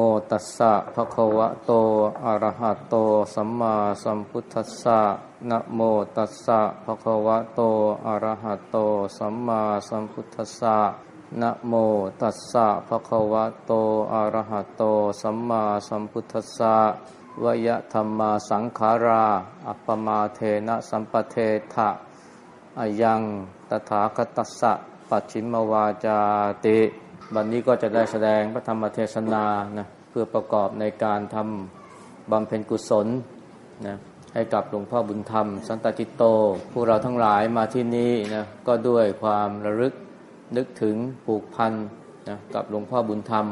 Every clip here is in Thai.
โมตัสสะภะคะวะโต อะระหะโต สัมมาสัมพุทธัสสะ นะโมตัสสะภะคะวะโต อะระหะโต สัมมาสัมพุทธัสสะ นะโมตัสสะภะคะวะโต อะระหะโต สัมมาสัมพุทธัสสะวยะธรรมาสังขารา อัปปมาเทนะสัมปเทถะอยังตถาคตัสสะปัจฉิมวาจาติ วันนี้ก็จะได้แสดงพระธรรมเทศนานะเพื่อประกอบในการทำบำเพ็ญกุศลนะให้กับหลวงพ่อบุญธรรม สันตจิตโตผู้เราทั้งหลายมาที่นี่นะก็ด้วยความระลึกนึกถึงผูกพันนะกับหลวงพ่อบุญธรรม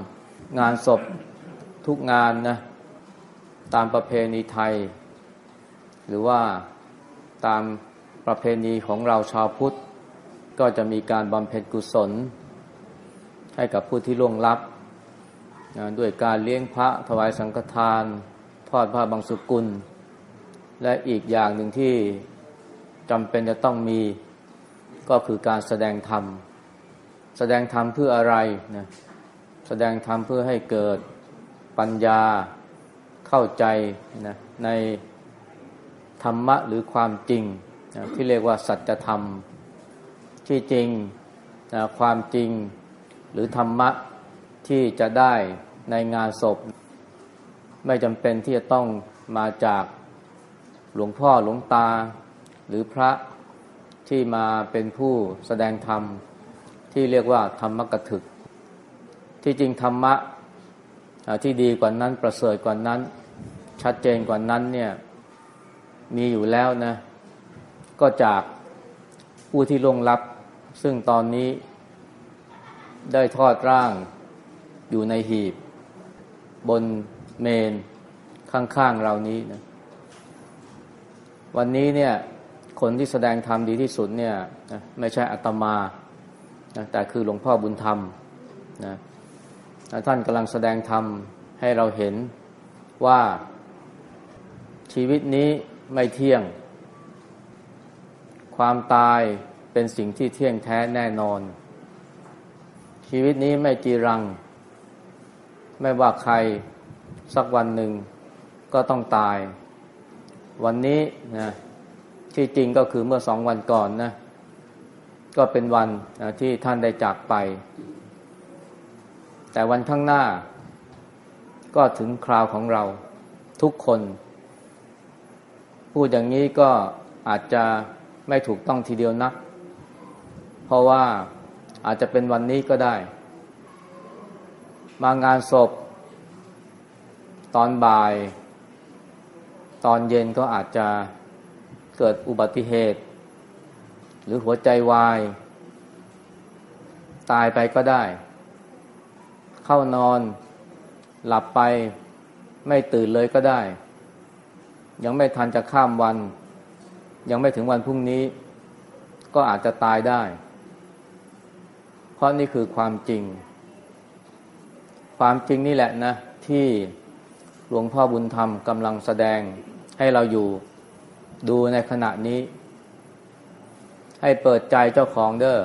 งานศพทุกงานนะตามประเพณีไทย หรือว่าตามประเพณีของเราชาวพุทธ ก็จะมีการบำเพ็ญกุศล ให้กับผู้ที่ล่วงลับนะด้วยการเลี้ยงพระถวายสังฆทาน ทอดผ้าบางสุกุล และอีกอย่างหนึ่งที่จำเป็นจะต้องมีก็คือการแสดงธรรม แสดงธรรมเพื่ออะไรนะแสดงธรรมเพื่อให้เกิดปัญญาเข้าใจนะในธรรมะหรือความจริงนะที่เรียกว่าสัจธรรม ที่จริงนะความจริง หรือธรรมะที่จะได้ในงานศพ ไม่จำเป็นที่จะต้องมาจากหลวงพ่อหลวงตา หรือพระที่มาเป็นผู้แสดงธรรม ที่เรียกว่าธรรมกถึก ที่จริงธรรมะที่ดีกว่านั้นประเสริฐกว่านั้น ชัดเจนกว่านั้นเนี่ยมีอยู่แล้วนะ ก็จากผู้ที่ลงรับ ซึ่งตอนนี้ ได้ทอดร่างอยู่ในหีบ บนเมนข้างๆเรานี้นะวันนี้เนี่ยคนที่แสดงธรรมดีที่สุดเนี่ยนะไม่ใช่อัตมานะแต่คือหลวงพ่อบุญธรรมนะท่านกำลังแสดงธรรมให้เราเห็นว่าชีวิตนี้ไม่เที่ยง ความตายเป็นสิ่งที่เที่ยงแท้แน่นอน ชีวิตนี้ไม่จีรัง ไม่ว่าใครสักวันหนึ่งก็ต้องตาย วันนี้นะที่จริงก็คือเมื่อสองวันก่อนนะก็เป็นวันนะที่ท่านได้จากไป แต่วันข้างหน้า ก็ถึงคราวของเราทุกคน พูดอย่างนี้ก็อาจจะไม่ถูกต้องทีเดียวนัก เพราะว่า อาจจะเป็นวันนี้ก็ได้ มางานศพ ตอนบ่าย ตอนเย็นก็อาจจะเกิดอุบัติเหตุ หรือหัวใจวาย ตายไปก็ได้ เข้านอนหลับไปไม่ตื่นเลยก็ได้ ยังไม่ทันจะข้ามวัน ยังไม่ถึงวันพรุ่งนี้ ก็อาจจะตายได้ เพราะนี่คือความจริง ความจริงนี่แหละนะ ที่หลวงพ่อบุญธรรมกำลังแสดงให้เราอยู่ดูในขณะนี้ ให้เปิดใจเจ้าของเด้อ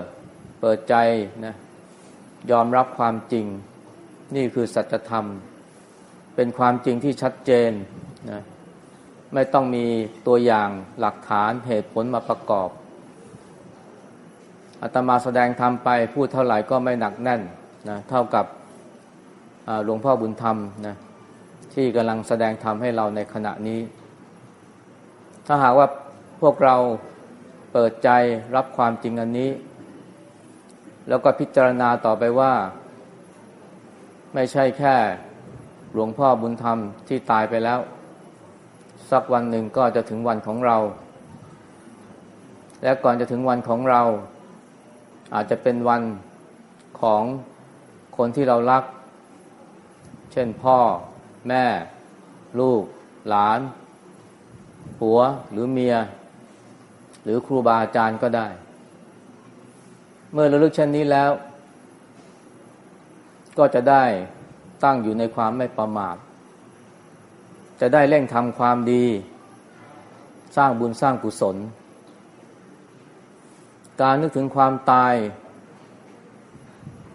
เปิดใจนะยอมรับความจริง นี่คือสัจธรรม เป็นความจริงที่ชัดเจนนะไม่ต้องมีตัวอย่างหลักฐานเหตุผลมาประกอบ อาตมาแสดงธรรมไปพูดเท่าไหร่ก็ไม่หนักแน่นนะเท่ากับหลวงพ่อบุญธรรมนะที่กำลังแสดงธรรมให้เราในขณะนี้ ถ้าหากว่าพวกเราเปิดใจรับความจริงอันนี้ แล้วก็พิจารณาต่อไปว่า ไม่ใช่แค่หลวงพ่อบุญธรรมที่ตายไปแล้ว สักวันหนึ่งก็จะถึงวันของเรา และก่อนจะถึงวันของเรา อาจจะเป็นวันของคนที่เรารัก เช่นพ่อ แม่ ลูก หลาน ผัวหรือเมีย หรือครูบาอาจารย์ก็ได้ เมื่อระลึกเช่นนี้แล้ว ก็จะได้ตั้งอยู่ในความไม่ประมาท จะได้เร่งทำความดี สร้างบุญสร้างกุศล การนึกถึงความตาย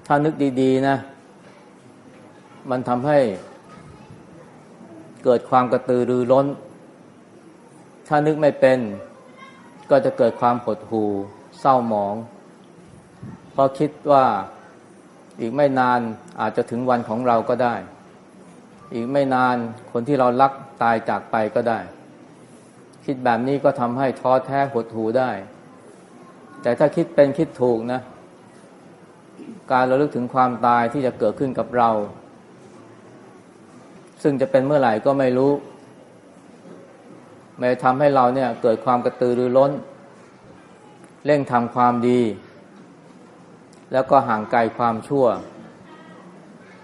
ถ้านึกดีๆนะ มันทำให้เกิดความกระตือรือร้น ถ้านึกไม่เป็น ก็จะเกิดความหดหู่เศร้าหมอง เพราะคิดว่าอีกไม่นานอาจจะถึงวันของเราก็ได้ อีกไม่นานคนที่เรารักตายจากไปก็ได้ คิดแบบนี้ก็ทำให้ท้อแท้หดหู่ได้ แต่ถ้าคิดเป็นคิดถูกนะ การระลึกถึงความตายที่จะเกิดขึ้นกับเรา ซึ่งจะเป็นเมื่อไหร่ก็ไม่รู้ไม่ทำให้เราเนี่ยเกิดความกระตือรือร้น เร่งทำความดี แล้วก็ห่างไกลความชั่ว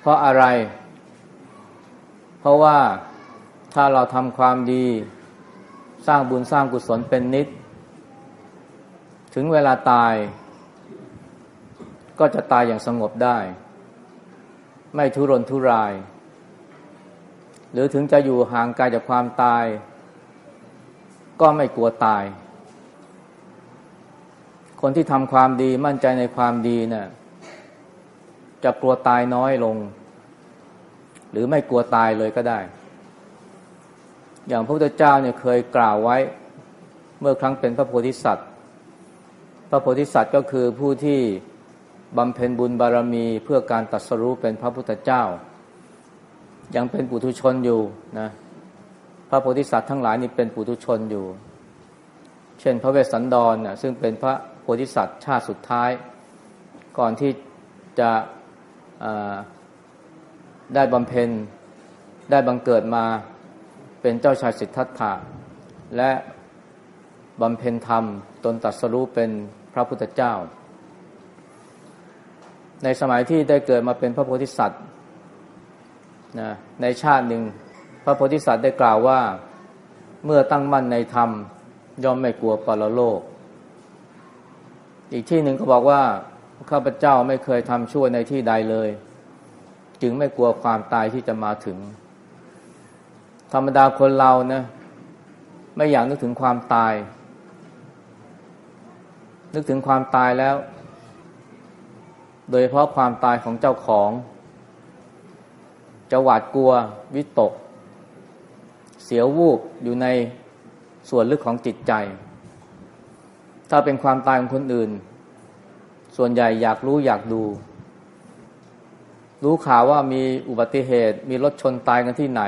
เพราะอะไร เพราะว่าถ้าเราทำความดี สร้างบุญสร้างกุศลเป็นนิด ถึงเวลาตาย ก็จะตายอย่างสงบได้ ไม่ทุรนทุราย หรือถึงจะอยู่ห่างไกลจากความตาย ก็ไม่กลัวตาย คนที่ทำความดีมั่นใจในความดีเนะี่ยจะกลัวตายน้อยลง หรือไม่กลัวตายเลยก็ได้ อย่างพระพุทธเจ้าเนี่ยเคยกล่าวไว้ เมื่อครั้งเป็นพระโพธิสัตว์ ระโพธิสัตว์ก็คือผู้ที่บำเพ็ญบุญบารมีเพื่อการตัดสรู้เป็นพระพุทธเจ้า ยังเป็นปุถุชนอยู่นะพระโพธิสัตว์ทั้งหลายนี่เป็นปุถุชนอยู่ เช่นพระเวสสันดรนะซึ่งเป็นพระโพธิสัตว์ชาติสุดท้าย ก่อนที่จะได้บำเพ็ญได้บังเกิดมาเป็นเจ้าชายสิทธัตถะและบำเพ็ญธรรมตนตัดสรู้เป็น พระพุทธเจ้า ในสมัยที่ได้เกิดมาเป็นพระโพธิสัตว์นะในชาติหนึ่งพระโพธิสัตว์ได้กล่าวว่าเมื่อตั้งมั่นในธรรม ย่อมไม่กลัวปรโลก อีกที่หนึ่งก็บอกว่าข้าพเจ้าไม่เคยทำชั่วในที่ใดเลย จึงไม่กลัวความตายที่จะมาถึง ธรรมดาคนเรานะไม่อยากนึกถึงความตาย นึกถึงความตายแล้ว โดยเฉพาะความตายของเจ้าของ จะหวาดกลัววิตก เสียววูบอยู่ในส่วนลึกของจิตใจ ถ้าเป็นความตายของคนอื่น ส่วนใหญ่อยากรู้อยากดู รู้ข่าวว่ามีอุบัติเหตุ มีรถชนตายกันที่ไหน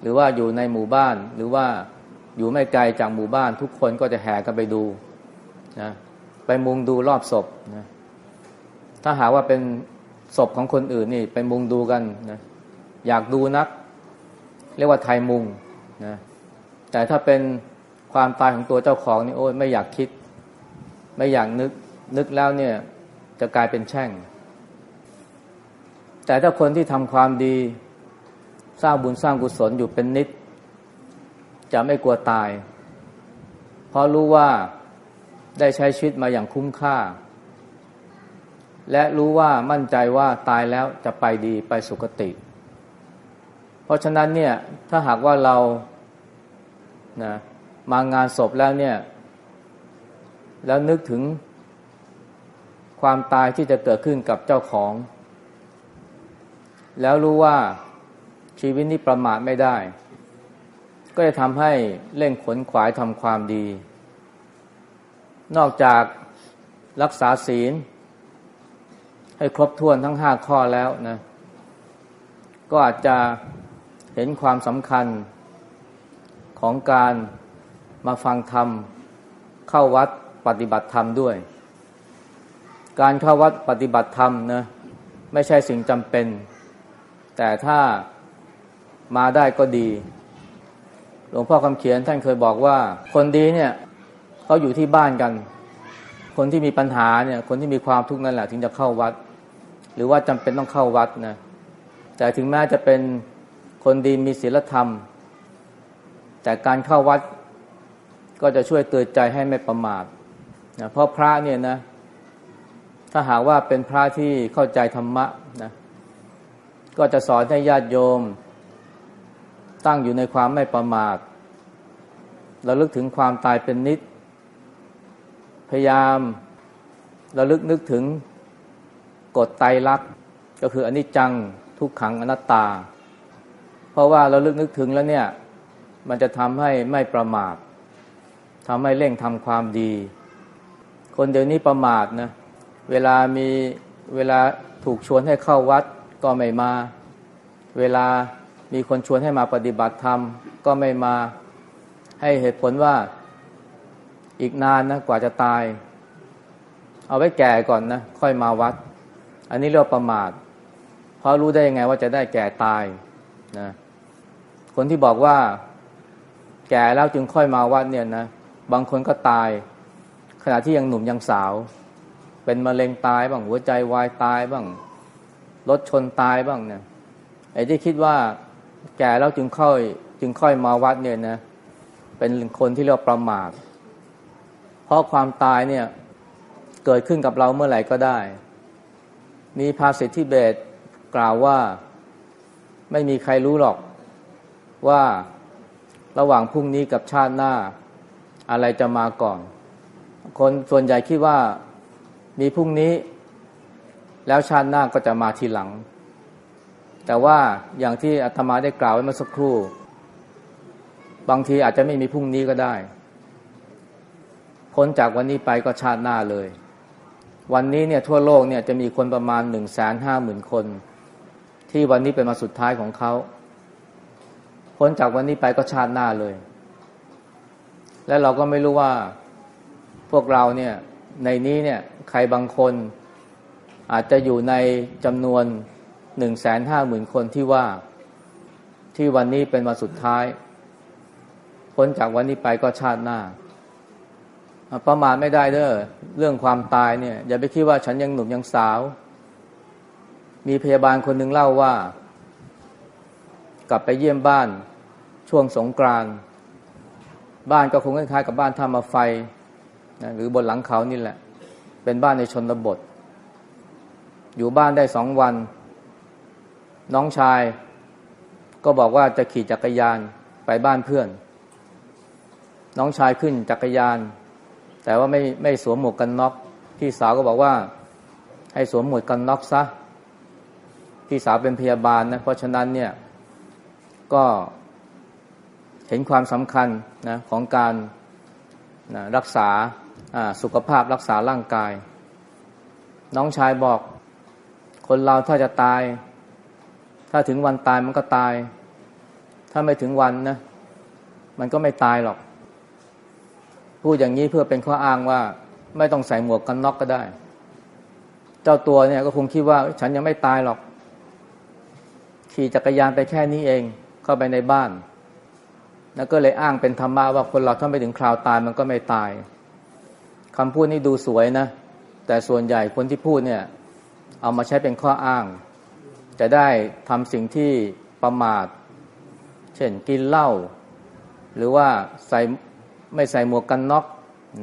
หรือว่าอยู่ในหมู่บ้านหรือว่าอยู่ไม่ไกลจากหมู่บ้านทุกคนก็จะแห่กันไปดู นะไปมุงดูรอบศพนะถ้าหาว่าเป็นศพของคนอื่นนี่ไปมุงดูกันนะอยากดูนัก เรียกว่าไทยมุงนะแต่ถ้าเป็นความตายของตัวเจ้าของนี่โอ้ยไม่อยากคิด ไม่อยากนึกนึกแล้วเนี่ย จะกลายเป็นแช่ง แต่ถ้าคนที่ทำความดีสร้างบุญสร้างกุศลอยู่เป็นนิด จะไม่กลัวตาย เพราะรู้ว่า ได้ใช้ชีวิตมาอย่างคุ้มค่า และรู้ว่ามั่นใจว่าตายแล้วจะไปดีไปสุคติ เพราะฉะนั้นเนี่ยถ้าหากว่าเรานะมางานศพแล้วเนี่ย แล้วนึกถึงความตายที่จะเกิดขึ้นกับเจ้าของ แล้วรู้ว่าชีวิตนี้ประมาทไม่ได้ ก็จะทำให้เร่งขนขวายทำความดี นอกจากรักษาศีล ให้ครบถ้วนทั้งห้าข้อแล้วนะ ก็อาจจะเห็นความสำคัญของการมาฟังธรรม เข้าวัดปฏิบัติธรรมด้วย การเข้าวัดปฏิบัติธรรมนะไม่ใช่สิ่งจำเป็น แต่ถ้ามาได้ก็ดี หลวงพ่อคำเขียนท่านเคยบอกว่า คนดีเนี่ย เขาอยู่ที่บ้านกัน คนที่มีปัญหาเนี่ย คนที่มีความทุกข์นั่นแหละถึงจะเข้าวัด หรือว่าจำเป็นต้องเข้าวัดนะแต่ถึงแม้จะเป็นคนดีมีศีลธรรม แต่การเข้าวัดก็จะช่วยเตือนใจให้ไม่ประมาทนะเพราะพระเนี่ยนะ ถ้าหากว่าเป็นพระที่เข้าใจธรรมะนะก็จะสอนให้ญาติโยม ตั้งอยู่ในความไม่ประมาทระลึกถึงความตายเป็นนิด พยายามระลึกนึกถึงกฎไตรลักษณ์ก็คืออนิจจังทุกขังอนัตตา เพราะว่าเราลึกนึกถึงแล้วเนี่ย มันจะทำให้ไม่ประมาททำให้เร่งทำความดี คนเดี๋ยวนี้ประมาทนะเวลามีเวลาถูกชวนให้เข้าวัดก็ไม่มา เวลามีคนชวนให้มาปฏิบัติธรรมก็ไม่มาให้เหตุผลว่า อีกนานนะกว่าจะตาย เอาไว้แก่ก่อนนะค่อยมาวัด อันนี้เรียกประมาทเพราะรู้ได้ยังไงว่าจะได้แก่ตายนะคนที่บอกว่า แก่แล้วจึงค่อยมาวัดเนี่ยนะบางคนก็ตาย ขณะที่ยังหนุ่มยังสาว เป็นมะเร็งตายบ้างหัวใจวายตายบ้างรถชนตายบ้างเนี่ยไอ้ที่คิดว่าแก่แล้วจึงค่อย จึงค่อยมาวัดเนี่ยนะเป็นคนที่เรียกประมาท เพราะความตายเนี่ยเกิดขึ้นกับเราเมื่อไหร่ก็ได้ มีภาษิตที่เบตกล่าวว่าไม่มีใครรู้หรอกว่าระหว่างพรุ่งนี้กับชาติหน้าอะไรจะมาก่อน คนส่วนใหญ่คิดว่ามีพรุ่งนี้ แล้วชาติหน้าก็จะมาทีหลัง แต่ว่าอย่างที่อาตมาได้กล่าวไว้เมื่อสักครู่ บางทีอาจจะไม่มีพรุ่งนี้ก็ได้ พ้นจากวันนี้ไปก็ชาติหน้าเลย วันนี้เนี่ยทั่วโลกเนี่ยจะมีคนประมาณหนึ่งแสนห้าหมื่นคน ที่วันนี้เป็นมาสุดท้ายของเขาพ้นจากวันนี้ไปก็ชาติหน้าเลย และเราก็ไม่รู้ว่าพวกเราเนี่ยในนี้เนี่ยใครบางคนอาจจะอยู่ในจำนวนหนึ่งแสนห้าหมื่นคนที่ว่าที่วันนี้เป็นวันสุดท้าย พ้นจากวันนี้ไปก็ชาติหน้า ประมาทไม่ได้เด้อเรื่องความตายเนี่ย อย่าไปคิดว่าฉันยังหนุ่มยังสาว มีพยาบาลคนหนึ่งเล่าว่า กลับไปเยี่ยมบ้านช่วงสงกรานบ้านก็คงคล้ายๆกับบ้านท่ามาไฟนะหรือบนหลังเขานี่แหละ เป็นบ้านในชนบท อยู่บ้านได้สองวัน น้องชาย ก็บอกว่าจะขี่จักรยานไปบ้านเพื่อน น้องชายขึ้นจักรยาน แต่ว่าไม่ไม่สวมหมวกกันน็อกพี่สาวก็บอกว่า ให้สวมหมวกกันน็อกซะพี่สาวเป็นพยาบาลนะเพราะฉะนั้นเนี่ยก็เห็นความสำคัญนะของการนะรักษาสุขภาพรักษาร่างกาย น้องชายบอกคนเราถ้าจะตาย ถ้าถึงวันตายมันก็ตาย ถ้าไม่ถึงวันนะมันก็ไม่ตายหรอก พูดอย่างนี้เพื่อเป็นข้ออ้างว่าไม่ต้องใส่หมวกกันน็อกก็ได้ เจ้าตัวเนี่ยก็คงคิดว่าฉันยังไม่ตายหรอก ขี่จักรยานไปแค่นี้เองเข้าไปในบ้าน แล้วก็เลยอ้างเป็นธรรมะว่าคนเราถ้าไม่ถึงคราวตายมันก็ไม่ตายคำพูดนี้ดูสวยนะ แต่ส่วนใหญ่คนที่พูดเนี่ย เอามาใช้เป็นข้ออ้าง จะได้ทำสิ่งที่ประมาท เช่นกินเหล้าหรือว่าใส่ ไม่ใส่หมวกกันน็อก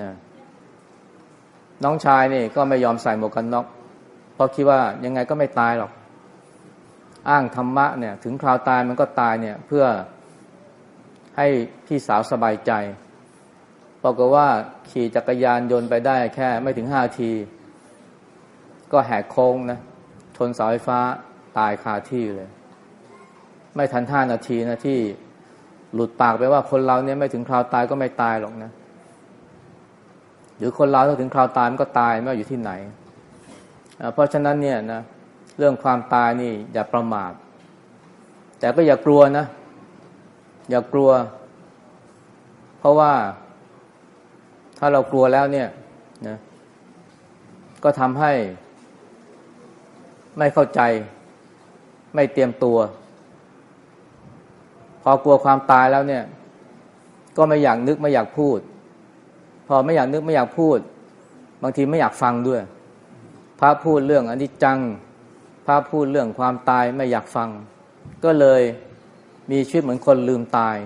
นะน้องชายนี่ก็ไม่ยอมใส่หมวกกันน็อกเพราะคิดว่ายังไงก็ไม่ตายหรอก อ้างธรรมะเนี่ย ถึงคราวตายมันก็ตายเนี่ย เพื่อให้พี่สาวสบายใจปรากว่าขี่จักรยานยนต์ไปได้แค่ไม่ถึงห้าที ก็แหกโค้งนะชนเสาไฟฟ้าตายคาที่เลย ไม่ทันห้านาทีนะที่ หลุดปากไปว่าคนเราเนี่ยไม่ถึงคราวตายก็ไม่ตายหรอกนะ หรือคนเราถ้าถึงคราวตายมันก็ตายไม่ว่าอยู่ที่ไหน เพราะฉะนั้นเนี่ยนะเรื่องความตายนี่อย่าประมาท แต่ก็อย่ากลัวนะ อย่ากลัว เพราะว่าถ้าเรากลัวแล้วเนี่ยนะก็ทำให้ไม่เข้าใจ ไม่เตรียมตัว อกลัวความตายแล้วเนี่ย ก็ไม่อยากนึกไม่อยากพูด พอไม่อยากนึกไม่อยากพูด บางทีไม่อยากฟังด้วย พระพูดเรื่องอนิจจัง พระพูดเรื่องความตายไม่อยากฟัง ก็เลยมีชีวิตเหมือนคนลืมตาย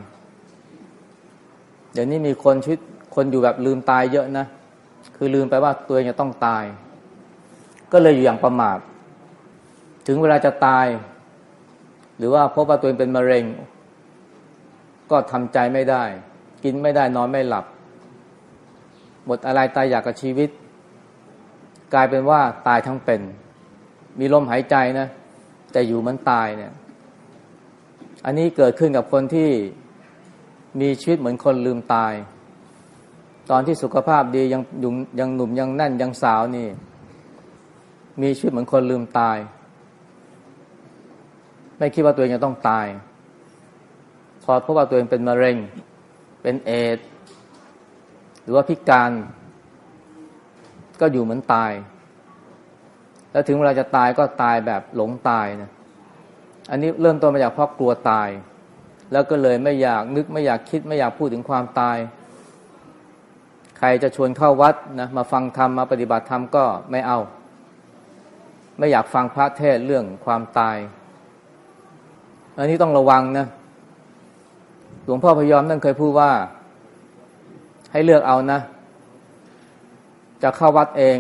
เดี๋ยวนี้มีคนชีวิตคนอยู่แบบลืมตายเยอะนะ คือลืมไปว่าตัวเองจะต้องตาย ก็เลยอยู่อย่างประมาท ถึงเวลาจะตาย หรือว่าพบว่าตัวเองเป็นมะเร็ง ก็ทำใจไม่ได้ กินไม่ได้นอนไม่หลับ หมดอะไรตายอยากกับชีวิต กลายเป็นว่าตายทั้งเป็น มีลมหายใจนะ แต่อยู่มันตายเนี่ย อันนี้เกิดขึ้นกับคนที่มีชีวิตเหมือนคนลืมตาย ตอนที่สุขภาพดียังยังยังหนุ่มยังแน่นยังสาวนี่ มีชีวิตเหมือนคนลืมตาย ไม่คิดว่าตัวเองจะต้องตาย อพบว่าตัวเองเป็นมะเร็ง เป็นเอดส์หรือว่าพิการ ก็อยู่เหมือนตาย แล้วถึงเวลาจะตายก็ตายแบบหลงตายนะอันนี้เริ่มต้นมาจากเพราะกลัวตาย แล้วก็เลยไม่อยากนึกไม่อยากคิดไม่อยากพูดถึงความตาย ใครจะชวนเข้าวัดนะมาฟังธรรมมาปฏิบัติธรรมก็ไม่เอา ไม่อยากฟังพระเทศเรื่องความตาย อันนี้ต้องระวังนะ หลวงพ่อพยอมนั่นเคยพูดว่า ให้เลือกเอานะ จะเข้าวัดเอง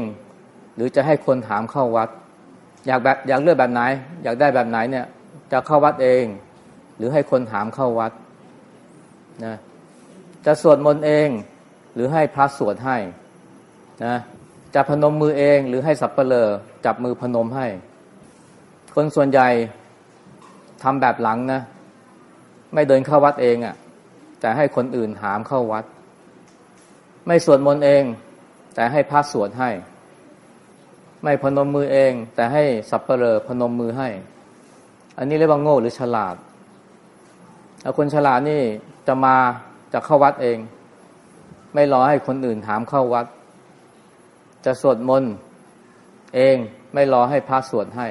หรือจะให้คนถามเข้าวัด อยากแบบอยากเลือกแบบไหน อยากได้แบบไหนเนี่ย จะเข้าวัดเอง หรือให้คนถามเข้าวัดนะจะสวดมนต์เอง หรือให้พระสวดให้นะจะพนมมือเองหรือให้สับเปลอจับมือพนมให้ คนส่วนใหญ่ทำแบบหลังนะ ไม่เดินเข้าวัดเองอะ่ะ แต่ให้คนอื่นหามเข้าวัด ไม่สวดมนต์เอง แต่ให้พระสวดให้ ไม่พนมมือเอง แต่ให้สับเปลอพนมมือให้ อันนี้เรียกว่าโง่หรือฉลาดแล้วคนฉลาดนี่จะมาจะเข้าวัดเอง ไม่รอให้คนอื่นถามเข้าวัด จะสวดมนต์เองไม่รอให้พระสวดให้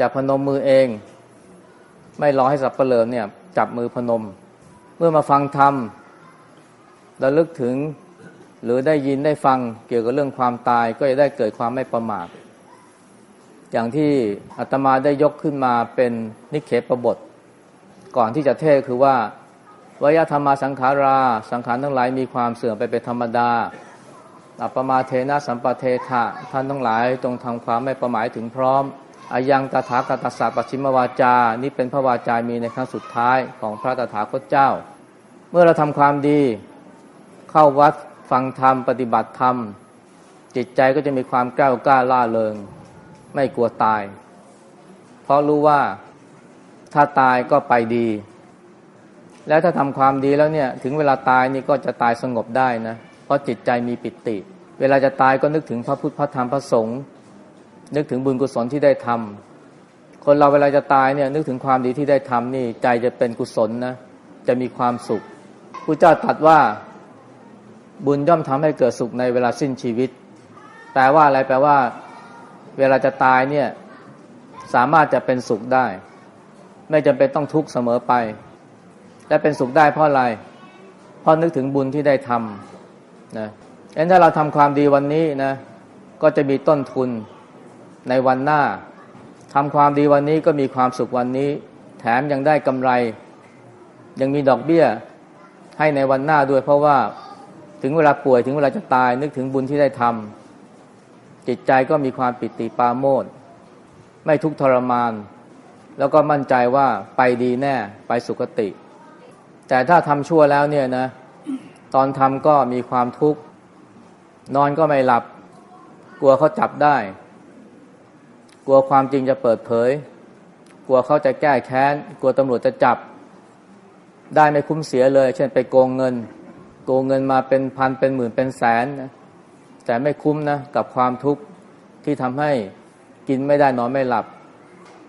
จะพนมมือเอง ไม่รอให้สับเปลือเนี่ย จับมือพนม เมื่อมาฟังธรรมระลึกถึงหรือได้ยินได้ฟังเกี่ยวกับเรื่องความตายก็จะได้เกิดความไม่ประมาทอย่างที่อาตมาได้ยกขึ้นมาเป็นนิเคปบท ก่อนที่จะเทศคือว่าวยธรรมาสังขารา สังขารทั้งหลายมีความเสื่อมไปเป็นธรรมดาอัปมาเทนะสัมปเทถะท่านทั้งหลายจงทำความไม่ประมายถึงพร้อม อายังตถาคตสัปชิมวาจา นี่เป็นพระวาจามีในครั้งสุดท้ายของพระตถาคตเจ้า เมื่อเราทำความดีเข้าวัดฟังธรรมปฏิบัติธรรม จิตใจก็จะมีความกล้ากล้าล่าเริง ไม่กลัวตาย เพราะรู้ว่าถ้าตายก็ไปดี แล้วถ้าทำความดีแล้วเนี่ยถึงเวลาตายนี่ก็จะตายสงบได้นะ เพราะจิตใจมีปิติ เวลาจะตายก็นึกถึงพระพุทธพระธรรมพระสงฆ์ นึกถึงบุญกุศลที่ได้ทำคนเราเวลาจะตายเนี่ยนึกถึงความดีที่ได้ทำนี่ใจจะเป็นกุศลนะจะมีความสุขพระเจ้าตรัสว่าบุญย่อมทำให้เกิดสุขในเวลาสิ้นชีวิต แปลว่าอะไรแปลว่า เวลาจะตายเนี่ยสามารถจะเป็นสุขได้ ไม่จำเป็นต้องทุกข์เสมอไป และเป็นสุขได้เพราะอะไรเพราะนึกถึงบุญที่ได้ทำนะงั้นถ้าเราทำความดีวันนี้นะก็จะมีต้นทุน ในวันหน้าทำความดีวันนี้ก็มีความสุขวันนี้ แถมยังได้กำไร ยังมีดอกเบี้ยให้ในวันหน้าด้วย เพราะว่าถึงเวลาป่วยถึงเวลาจะตาย นึกถึงบุญที่ได้ทำจิตใจก็มีความปิติปาโมดไม่ทุกทรมาน แล้วก็มั่นใจว่าไปดีแน่ไปสุคติ แต่ถ้าทำชั่วแล้วเนี่ยนะตอนทำก็มีความทุกข์นอนก็ไม่หลับ กลัวเขาจับได้ กลัวความจริงจะเปิดเผย กลัวเขาจะแก้แค้น กลัวตำรวจจะจับ ได้ไม่คุ้มเสียเลย เช่นไปโกงเงิน โกงเงินมาเป็นพันเป็นหมื่นเป็นแสนนะแต่ไม่คุ้มนะกับความทุกข์ที่ทำให้กินไม่ได้นอนไม่หลับ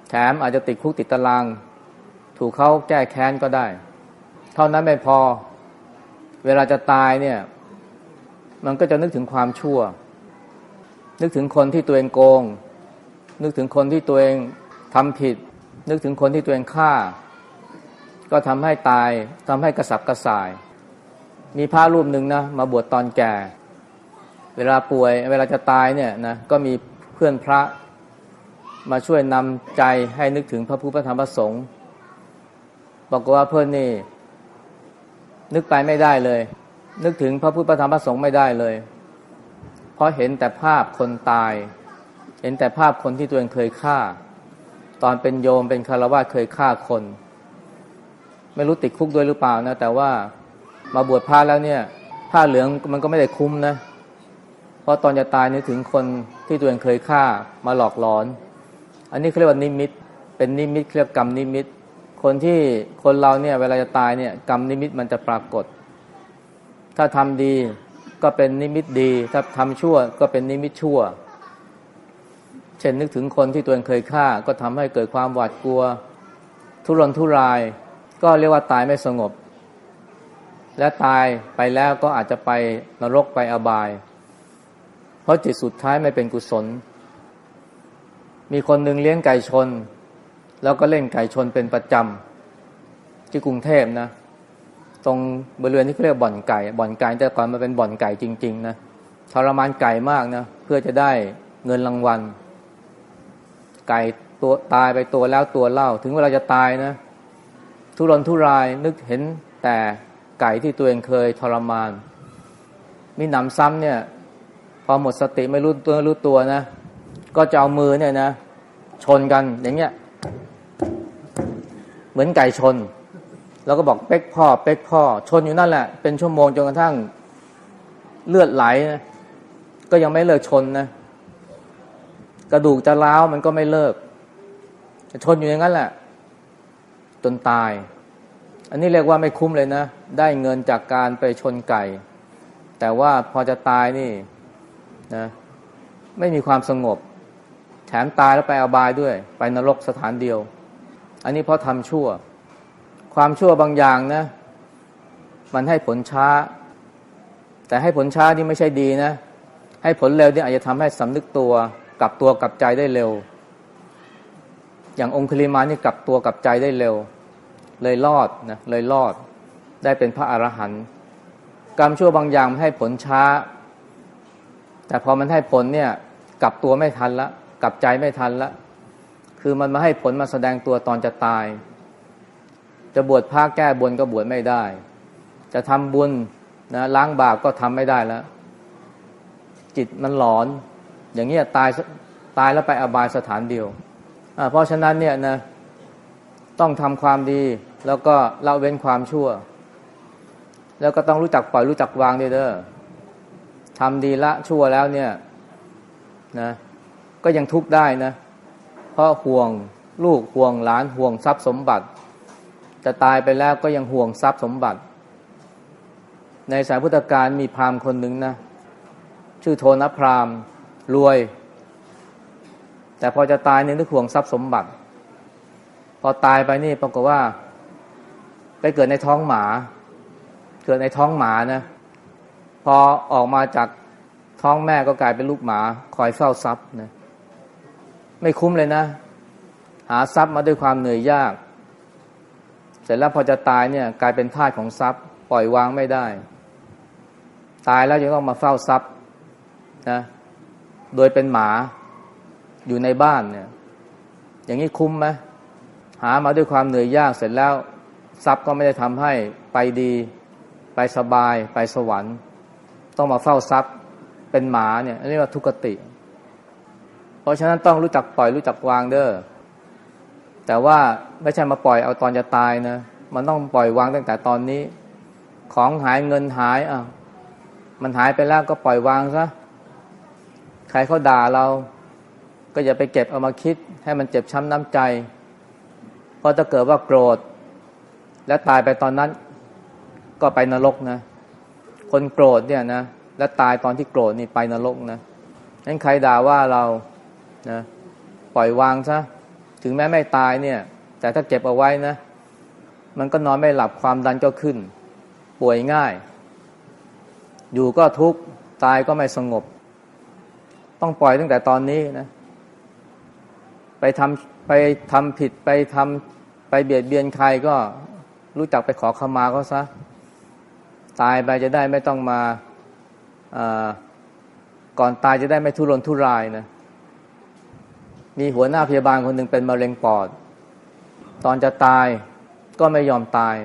แถมอาจจะติดคุกติดตาราง ถูกเขาแก้แค้นก็ได้ เท่านั้นไม่พอ เวลาจะตายเนี่ย มันก็จะนึกถึงความชั่ว นึกถึงคนที่ตัวเองโกง นึกถึงคนที่ตัวเองทำผิด นึกถึงคนที่ตัวเองฆ่า ก็ทำให้ตายทำให้กระสับกระส่าย มีพระรูปหนึ่งนะมาบวชตอนแก่ เวลาป่วย เวลาจะตายเนี่ยนะก็มีเพื่อนพระมาช่วยนำใจให้นึกถึงพระพุทธธรรมพระสงฆ์บอกว่าเพื่อนนี่ นึกไปไม่ได้เลย นึกถึงพระพุทธธรรมพระสงฆ์ไม่ได้เลย เพราะเห็นแต่ภาพคนตาย เห็นแต่ภาพคนที่ตัวเองเคยฆ่า ตอนเป็นโยมเป็นคารวะเคยฆ่าคน ไม่รู้ติดคุกด้วยหรือเปล่านะ แต่ว่ามาบวชพระแล้วเนี่ย ผ้าเหลืองมันก็ไม่ได้คุ้มนะ เพราะตอนจะตายนึกถึงคนที่ตัวเองเคยฆ่ามาหลอกหลอน อันนี้เขาเรียกว่านิมิต เป็นนิมิตเรียกกรรมนิมิต คนที่คนเราเนี่ยเวลาจะตายเนี่ยกรรมนิมิตมันจะปรากฏ ถ้าทำดีก็เป็นนิมิตดี ถ้าทำชั่วก็เป็นนิมิตชั่ว เช่นนึกถึงคนที่ตัวเองเคยฆ่า ก็ทำให้เกิดความหวาดกลัว ทุรนทุราย ก็เรียกว่าตายไม่สงบ และตายไปแล้วก็อาจจะไปนรกไปอบาย เพราะจิตสุดท้ายไม่เป็นกุศล มีคนหนึ่งเลี้ยงไก่ชน แล้วก็เล่นไก่ชนเป็นประจำที่กรุงเทพนะ ตรงบริเวณที่เขาเรียกบ่อนไก่ บ่อนไก่แต่ก่อนมันเป็นบ่อนไก่จริง ๆ นะทรมานไก่มากนะ เพื่อจะได้เงินรางวัล ไก่ตัวตายไปตัวแล้วตัวเล่า ถึงเวลาจะตายนะ ทุรนทุรายนึกเห็นแต่ไก่ที่ตัวเองเคยทรมาน มีหนำซ้ำเนี่ย พอหมดสติไม่รู้ตัวรู้ตัวนะ ก็จะเอามือเนี่ยนะ ชนกันอย่างเงี้ย เหมือนไก่ชน แล้วก็บอกเป๊กพ่อ เป๊กพ่อ ชนอยู่นั่นแหละ เป็นชั่วโมงจนกระทั่งเลือดไหลนะก็ยังไม่เลิกชนนะ กระดูกจะร้าวมันก็ไม่เลิก ชนอยู่อย่างนั้นแหละ จนตาย อันนี้เรียกว่าไม่คุ้มเลยนะ ได้เงินจากการไปชนไก่ แต่ว่าพอจะตายนี่นะไม่มีความสงบ แถมตายแล้วไปอบายด้วย ไปนรกสถานเดียว อันนี้เพราะทำชั่ว ความชั่วบางอย่างนะ มันให้ผลช้า แต่ให้ผลช้านี่ไม่ใช่ดีนะ ให้ผลเร็วนี่อาจจะทำให้สำนึกตัว กลับตัวกลับใจได้เร็ว อย่างองคุลิมานี่กลับตัวกลับใจได้เร็ว เลยรอดนะเลยรอด ได้เป็นพระอรหันต์กรรมชั่วบางอย่างมันให้ผลช้า แต่พอมันให้ผลเนี่ยกลับตัวไม่ทันละกลับใจไม่ทันละคือมันมาให้ผลมาแสดงตัวตอนจะตาย จะบวชพระแก้บนก็บวชไม่ได้ จะทำบุญนะล้างบาปก็ทำไม่ได้แล้ว จิตมันหลอน อย่างเงี้ยตายตายแล้วไปอบายสถานเดียว เพราะฉะนั้นเนี่ยนะต้องทำความดีแล้วก็ละเว้นความชั่ว แล้วก็ต้องรู้จักปล่อยรู้จักวางเด้อทำดีละชั่วแล้วเนี่ยนะก็ยังทุกข์ได้นะ เพราะห่วงลูกห่วงหลานห่วงทรัพย์สมบัติ จะตายไปแล้วก็ยังห่วงทรัพย์สมบัติ ในสายพุทธการมีพราหมณ์คนหนึ่งนะ ชื่อโทนพราหมณ์ รวย แต่พอจะตายเนี่ยนึกห่วงทรัพย์สมบัติ พอตายไปนี่ปรากฏว่า ไปเกิดในท้องหมา เกิดในท้องหมานะ พอออกมาจากท้องแม่ก็กลายเป็นลูกหมาคอยเฝ้าทรัพย์นะไม่คุ้มเลยนะ หาทรัพย์มาด้วยความเหนื่อยยาก เสร็จแล้วพอจะตายเนี่ย กลายเป็นทาสของทรัพย์ ปล่อยวางไม่ได้ ตายแล้วยังต้องมาเฝ้าทรัพย์นะ โดยเป็นหมาอยู่ในบ้านเนี่ย อย่างนี้คุ้มไหมหามาด้วยความเหนื่อยยากเสร็จแล้ว ทรัพย์ก็ไม่ได้ทำให้ไปดี ไปสบาย ไปสวรรค์ ต้องมาเฝ้าทรัพย์เป็นหมาเนี่ยเรียกว่าทุกติ เพราะฉะนั้นต้องรู้จักปล่อยรู้จักวางเด้อแต่ว่าไม่ใช่มาปล่อยเอาตอนจะตายนะมันต้องปล่อยวางตั้งแต่ตอนนี้ ของหายเงินหายอะมันหายไปแล้วก็ปล่อยวางซะ ใครเขาด่าเรา ก็อย่าไปเก็บเอามาคิด ให้มันเจ็บช้ำน้ำใจ เพราะถ้าเกิดว่าโกรธ และตายไปตอนนั้น ก็ไปนรกนะ คนโกรธเนี่ยนะ และตายตอนที่โกรธนี่ไปนรกนะนั้นใครด่าว่าเรานะปล่อยวางซะถึงแม้ไม่ตายเนี่ย แต่ถ้าเก็บเอาไว้นะ มันก็นอนไม่หลับความดันก็ขึ้น ป่วยง่าย อยู่ก็ทุกข์ตายก็ไม่สงบ ต้องปล่อยตั้งแต่ตอนนี้นะ ไปทำไปทำผิดไปทำไปเบียดเบียนใครก็รู้จักไปขอขมาเขาซะ ตายไปจะได้ไม่ต้องมาก่อนตายจะได้ไม่ทุรนทุรายนะ มีหัวหน้าพยาบาลคนหนึ่งเป็นมะเร็งปอด ตอนจะตายก็ไม่ยอมตาย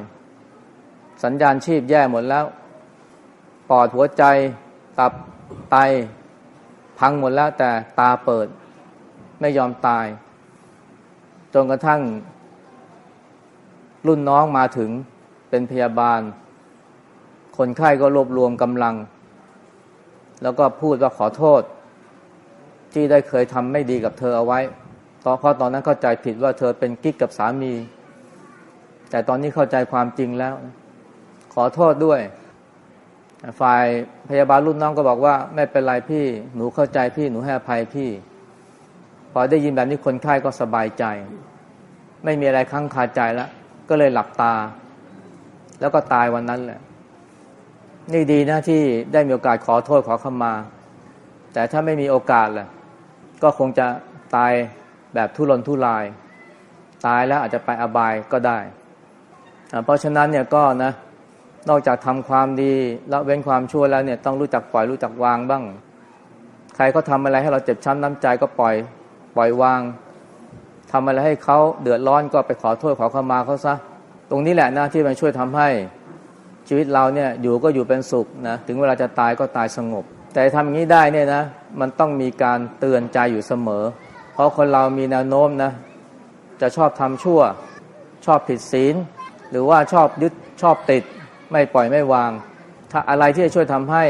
สัญญาณชีพแย่หมดแล้ว ปอดหัวใจ ตับไต พังหมดแล้วแต่ตาเปิด ไม่ยอมตาย จนกระทั่ง รุ่นน้องมาถึงเป็นพยาบาล คนไข้ก็รวบรวมกำลัง แล้วก็พูดว่าขอโทษ ที่ได้เคยทำไม่ดีกับเธอเอาไว้ตอนเพราะตอนนั้นเข้าใจผิดว่าเธอเป็นกิ๊กกับสามี แต่ตอนนี้เข้าใจความจริงแล้ว ขอโทษด้วย ฝ่ายพยาบาลรุ่นน้องก็บอกว่า ไม่เป็นไรพี่หนูเข้าใจพี่หนูให้อภัยพี่ พอได้ยินแบบนี้คนไข้ก็สบายใจ ไม่มีอะไรค้างคาใจแล้ว ก็เลยหลับตา แล้วก็ตายวันนั้นแหละ นี่ดีนะที่ได้มีโอกาสขอโทษขอขมา แต่ถ้าไม่มีโอกาสล่ะ ก็คงจะตายแบบทุรนทุราย ตายแล้วอาจจะไปอบายก็ได้ เพราะฉะนั้นเนี่ยก็นะ นอกจากทำความดีละเว้นความชั่วแล้วเนี่ยต้องรู้จักปล่อยรู้จักวางบ้าง ใครเขาทาอะไรให้เราเจ็บช้ำน้ำใจก็ปล่อย ปล่อยวางทำอะไรให้เขาเดือดร้อนก็ไปขอโทษขอเขามาเขาซะตรงนี้แหละนะที่มันช่วยทำให้ชีวิตเราเนี่ยอยู่ก็อยู่เป็นสุขนะถึงเวลาจะตายก็ตายสงบ แต่ทำอย่างนี้ได้เนี่ยนะมันต้องมีการเตือนใจอยู่เสมอ เพราะคนเรามีแนวโน้มนะจะชอบทำชั่ว ชอบผิดศีล หรือว่าชอบยึดชอบติด ไม่ปล่อยไม่วาง ถ้าอะไรที่จะช่วยทำให้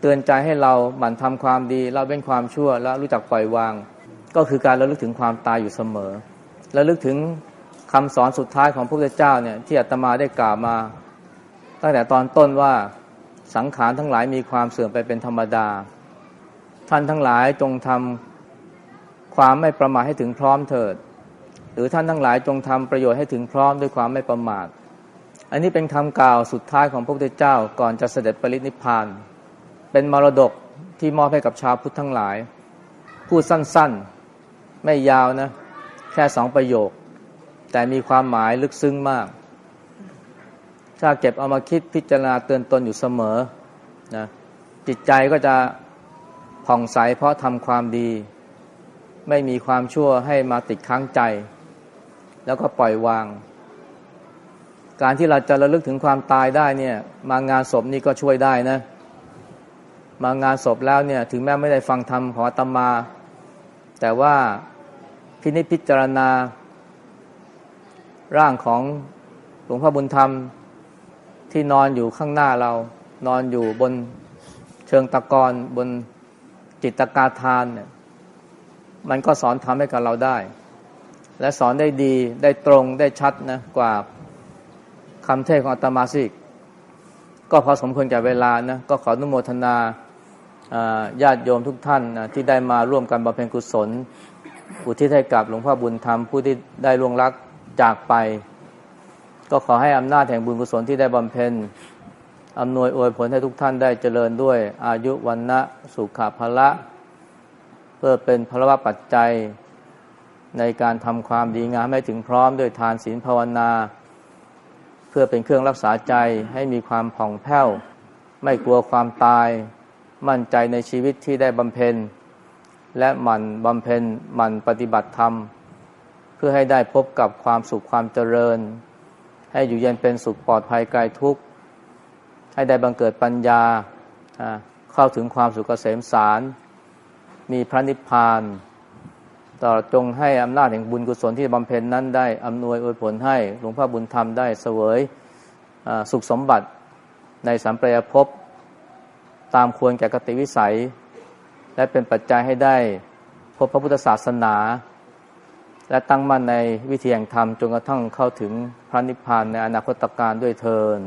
เตือนใจให้เราหมั่นทำความดีเราเป็นความชั่วแล้วรู้จักปล่อยวาง ก็คือการระลึกถึงความตายอยู่เสมอระลึกถึงคำสอนสุดท้ายของพระพุทธเจ้าเนี่ยที่อาตมาได้กล่าวมา ตั้งแต่ตอนต้นว่าสังขารทั้งหลายมีความเสื่อมไปเป็นธรรมดา ท่านทั้งหลายจงทำความไม่ประมาทให้ถึงพร้อมเถิด หรือท่านทั้งหลายจงทำประโยชน์ให้ถึงพร้อมด้วยความไม่ประมาท อันนี้เป็นคำกล่าวสุดท้ายของพระพุทธเจ้าก่อนจะเสด็จปรินิพพาน เป็นมรดกที่มอบให้กับชาวพุทธทั้งหลาย พูดสั้นๆ ไม่ยาวนะ แค่สองประโยค แต่มีความหมายลึกซึ้งมาก ถ้าเก็บเอามาคิดพิจารณาเตือนตนอยู่เสมอนะจิตใจก็จะผ่องใสเพราะทำความดี ไม่มีความชั่วให้มาติดค้างใจ แล้วก็ปล่อยวาง การที่เราจะระลึกถึงความตายได้เนี่ย มางานศพนี่ก็ช่วยได้นะ มางานศพแล้วเนี่ย ถึงแม้ไม่ได้ฟังธรรมของอาตมา แต่ว่าพินิจพิจารณา ร่างของหลวงพ่อบุญธรรมที่นอนอยู่ข้างหน้าเรา นอนอยู่บนเชิงตะกอนบนจิตกาทานเนี่ย มันก็สอนทำให้กับเราได้ และสอนได้ดีได้ตรงได้ชัดนะกว่า คำเทศของอาตมาสิกก็พอสมควรแก่เวลานะก็ขออนุโมทนาญาติโยมทุกท่านนะที่ได้มาร่วมกันบำเพ็ญกุศลอุทิศให้กับหลวงพ่อบุญธรรมผู้ที่ได้ล่วงลักจากไป ก็ขอให้อำนาจแห่งบุญกุศลที่ได้บำเพ็ญอำนวยอวยผลให้ทุกท่านได้เจริญด้วย อายุวันนะสุขภละ เพื่อเป็นพลวะปัจจัยในการทำความดีงามให้ถึงพร้อมด้วยทานศีลภาวนา เพื่อเป็นเครื่องรักษาใจให้มีความผ่องแผ้ว ไม่กลัวความตาย มั่นใจในชีวิตที่ได้บำเพ็ญ และหมั่นบำเพ็ญหมั่นปฏิบัติธรรม เพื่อให้ได้พบกับความสุขความเจริญ ให้อยู่เย็นเป็นสุขปลอดภัยไกลทุกข์ให้ได้บังเกิดปัญญาเข้าถึงความสุขเกษมสาร มีพระนิพพาน ต่อจงให้อำนาจแห่งบุญกุศลที่บำเพ็ญนั้นได้อำนวยอวยผลให้หลวงพ่อบุญธรรมได้เสวยสุขสมบัติในสัมปรายภพตามควรแก่กติวิสัย และเป็นปัจจัยให้ได้พบพระพุทธศาสนา และตั้งมั่นในวิธีแห่งธรรมจนกระทั่งเข้าถึงพระนิพพานในอนาคตการด้วยเทิน